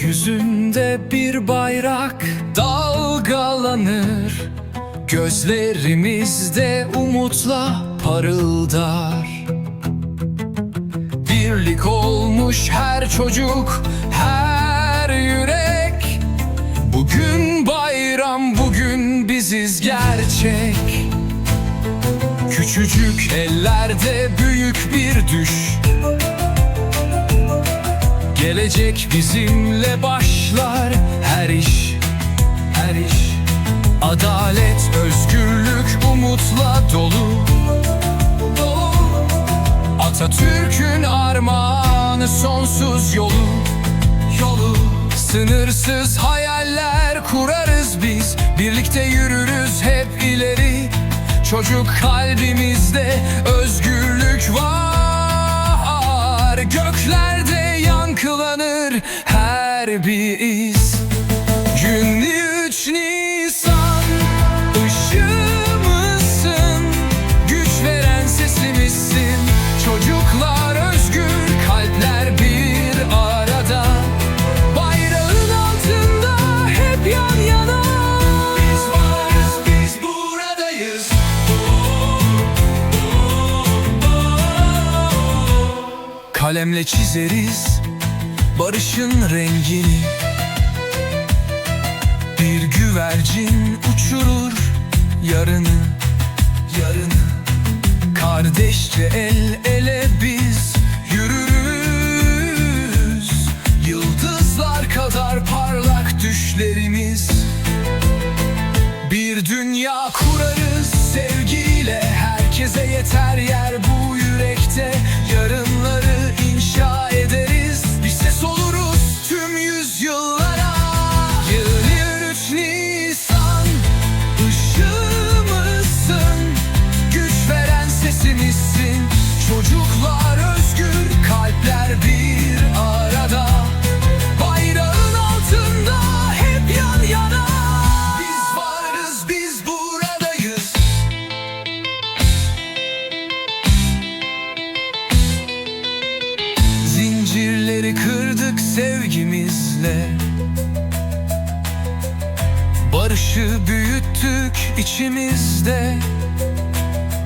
Gökyüzünde bir bayrak dalgalanır. Gözlerimizde umutla parıldar. Birlik olmuş her çocuk, her yürek. Bugün bayram, bugün biziz gerçek. Küçücük ellerde büyük bir düş Gelecek bizimle başlar her iş, her iş. Adalet, özgürlük, umutla dolu. Atatürk'ün armağanı sonsuz yolu. Yolu. Sınırsız hayaller kurarız biz. Birlikte yürürüz hep ileri. Çocuk kalbimizde özgürlük her bir iz Gün 3 Nisan ışığımızsın Güç veren sesimizsin. Çocuklar özgür kalpler bir arada. Bayrağın altında hep yan yana. Biz varız biz buradayız. Kalemle çizeriz barışın rengini. Bir güvercin uçurur yarını Yarını. Kardeşçe el ele biz yürürüz. Yıldızlar kadar parlak düşlerimiz. Bir dünya kurarız sevgiyle Herkese yeter yer Yıl 3 Nisan ışığımızsın. Güç veren sesimizsin Çocuklar özgür kalpler bir arada sevgimizle. Barışı büyüttük içimizde.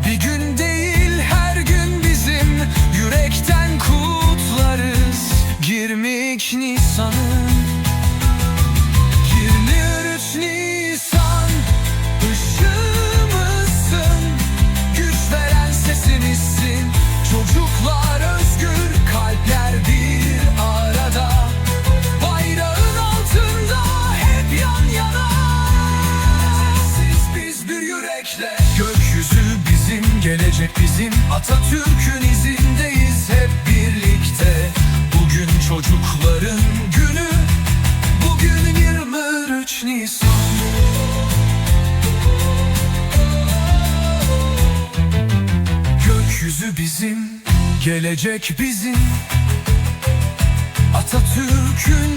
Bir gün değil her gün bizim Yürekten kutlarız. 20 Nisan'ı Gökyüzü bizim gelecek bizim. Atatürk'ün izindeyiz hep birlikte. Bugün çocukların günü Bugün 23 Nisan. Gökyüzü bizim, gelecek bizim. Atatürk'ün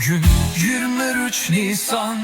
Bugün 23 Nisan.